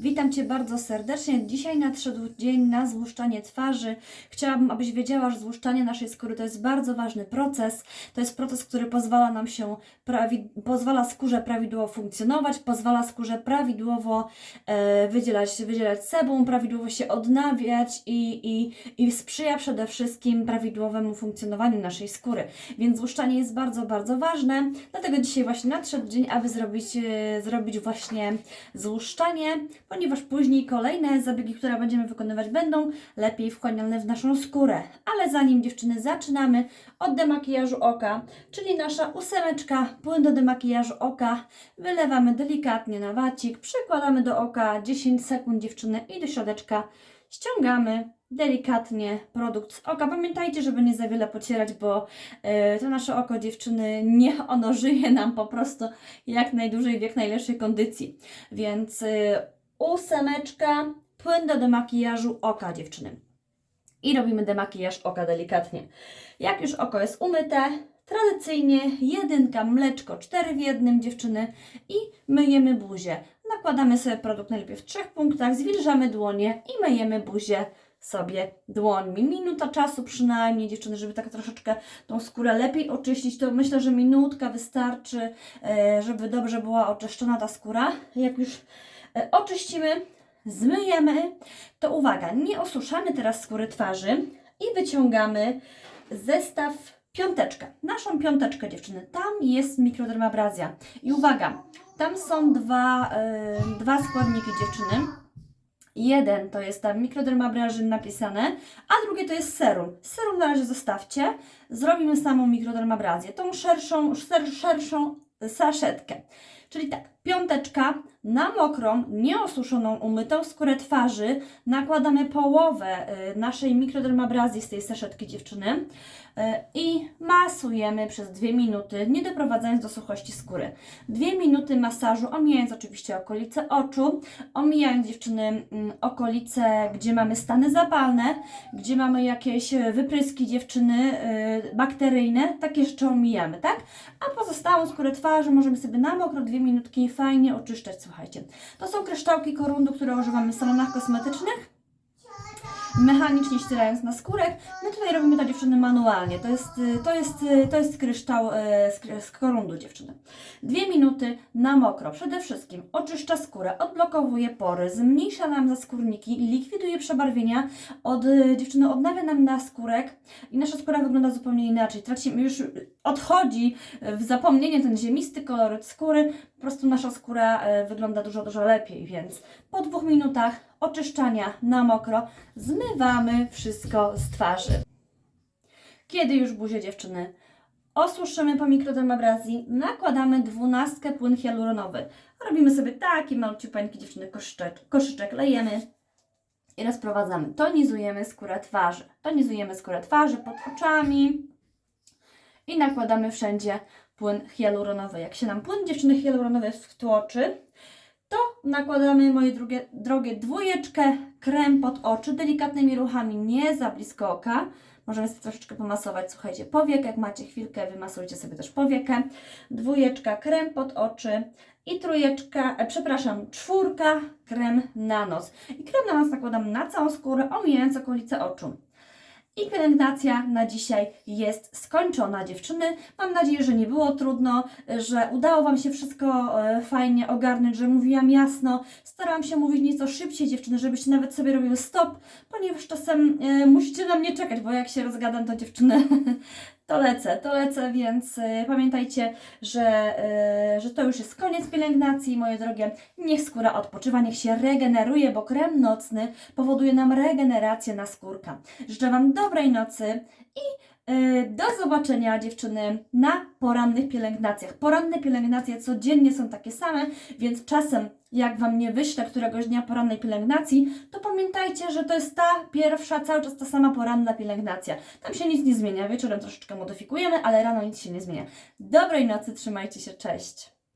Witam Cię bardzo serdecznie. Dzisiaj nadszedł dzień na złuszczanie twarzy. Chciałabym, abyś wiedziała, że złuszczanie naszej skóry to jest bardzo ważny proces. To jest proces, który pozwala nam się, pozwala skórze prawidłowo funkcjonować, pozwala skórze prawidłowo e, wydzielać, wydzielać sebum, prawidłowo się odnawiać i, i, i sprzyja przede wszystkim prawidłowemu funkcjonowaniu naszej skóry. Więc złuszczanie jest bardzo, bardzo ważne. Dlatego dzisiaj właśnie nadszedł dzień, aby zrobić, e, zrobić właśnie złuszczanie, ponieważ później kolejne zabiegi, które będziemy wykonywać, będą lepiej wchłaniane w naszą skórę. Ale zanim dziewczyny zaczynamy od demakijażu oka, czyli nasza ósemeczka, płyn do demakijażu oka, wylewamy delikatnie na wacik, przykładamy do oka 10 sekund dziewczyny i do środeczka ściągamy delikatnie produkt z oka. Pamiętajcie, żeby nie za wiele pocierać, bo e, to nasze oko dziewczyny, nie ono żyje nam po prostu jak najdłużej w jak najlepszej kondycji. Więc y, ósemeczka, płyn do demakijażu oka dziewczyny. I robimy demakijaż oka delikatnie. Jak już oko jest umyte, tradycyjnie jedynka, mleczko, cztery w jednym dziewczyny i myjemy buzię. Nakładamy sobie produkt najlepiej w trzech punktach, zwilżamy dłonie i myjemy buzię sobie dłońmi. Minuta czasu przynajmniej dziewczyny, żeby tak troszeczkę tą skórę lepiej oczyścić, to myślę, że minutka wystarczy, e, żeby dobrze była oczyszczona ta skóra. Jak już oczyścimy, zmyjemy, to uwaga, nie osuszamy teraz skóry twarzy i wyciągamy zestaw piąteczkę. Naszą piąteczkę dziewczyny, tam jest mikrodermabrazja. I uwaga, tam są dwa, e, dwa składniki dziewczyny. Jeden to jest tam mikrodermabrażyn napisane, a drugie to jest serum. Serum na razie zostawcie. Zrobimy samą mikrodermabrazję, tą szerszą, szer, szerszą saszetkę. Czyli tak, piąteczka na mokrą, nieosuszoną, umytą skórę twarzy nakładamy połowę y, naszej mikrodermabrazji z tej saszetki dziewczyny y, i masujemy przez dwie minuty, nie doprowadzając do suchości skóry. Dwie minuty masażu, omijając oczywiście okolice oczu, omijając dziewczyny mm, okolice, gdzie mamy stany zapalne, gdzie mamy jakieś e, wypryski dziewczyny y, bakteryjne, takie jeszcze omijamy, tak? A pozostałą skórę twarzy możemy sobie na mokro dwie minutki fajnie oczyszczać, słuchajcie. To są kryształki korundu, które używamy w salonach kosmetycznych mechanicznie ścierając na skórek. My tutaj robimy to dziewczyny manualnie. To jest, y, to jest, y, to jest kryształ y, z, korundu dziewczyny. Dwie minuty na mokro. Przede wszystkim oczyszcza skórę, odblokowuje pory, zmniejsza nam zaskórniki, likwiduje przebarwienia, od, dziewczyny odnawia nam naskórek i nasza skóra wygląda zupełnie inaczej. Tracimy, już odchodzi w zapomnienie ten ziemisty koloryt skóry, po prostu nasza skóra wygląda dużo, dużo lepiej, więc po dwóch minutach oczyszczania na mokro zmywamy wszystko z twarzy. Kiedy już buzię dziewczyny osuszymy po mikrodermabrazji, nakładamy dwunastkę płyn hialuronowy. Robimy sobie taki maluciupeńki dziewczyny koszyczek, koszyczek lejemy i rozprowadzamy. Tonizujemy skórę twarzy. Tonizujemy skórę twarzy pod oczami i nakładamy wszędzie płyn hialuronowy. Jak się nam płyn dziewczyny hialuronowy wtłoczy, to nakładamy, moje drugie, drogie, dwójeczkę krem pod oczy, delikatnymi ruchami, nie za blisko oka. Możemy sobie troszeczkę pomasować, słuchajcie, powiek, jak macie chwilkę, wymasujcie sobie też powiekę. Dwójeczka krem pod oczy i trójeczka, e, przepraszam, czwórka krem na nos. I krem na nos nakładam na całą skórę, omijając okolice oczu. I pielęgnacja na dzisiaj jest skończona, dziewczyny. Mam nadzieję, że nie było trudno, że udało Wam się wszystko e, fajnie ogarnąć, że mówiłam jasno. Starałam się mówić nieco szybciej, dziewczyny, żebyście nawet sobie robiły stop, ponieważ czasem e, musicie na mnie czekać, bo jak się rozgadam, to dziewczyny to lecę, to lecę, więc e, pamiętajcie, że, e, że to już jest koniec pielęgnacji, moje drogie. Niech skóra odpoczywa, niech się regeneruje, bo krem nocny powoduje nam regenerację naskórka. Życzę Wam dobrej nocy i do zobaczenia dziewczyny na porannych pielęgnacjach. Poranne pielęgnacje codziennie są takie same, więc czasem jak Wam nie wyślę któregoś dnia porannej pielęgnacji, to pamiętajcie, że to jest ta pierwsza, cały czas ta sama poranna pielęgnacja. Tam się nic nie zmienia, wieczorem troszeczkę modyfikujemy, ale rano nic się nie zmienia. Dobrej nocy, trzymajcie się, cześć!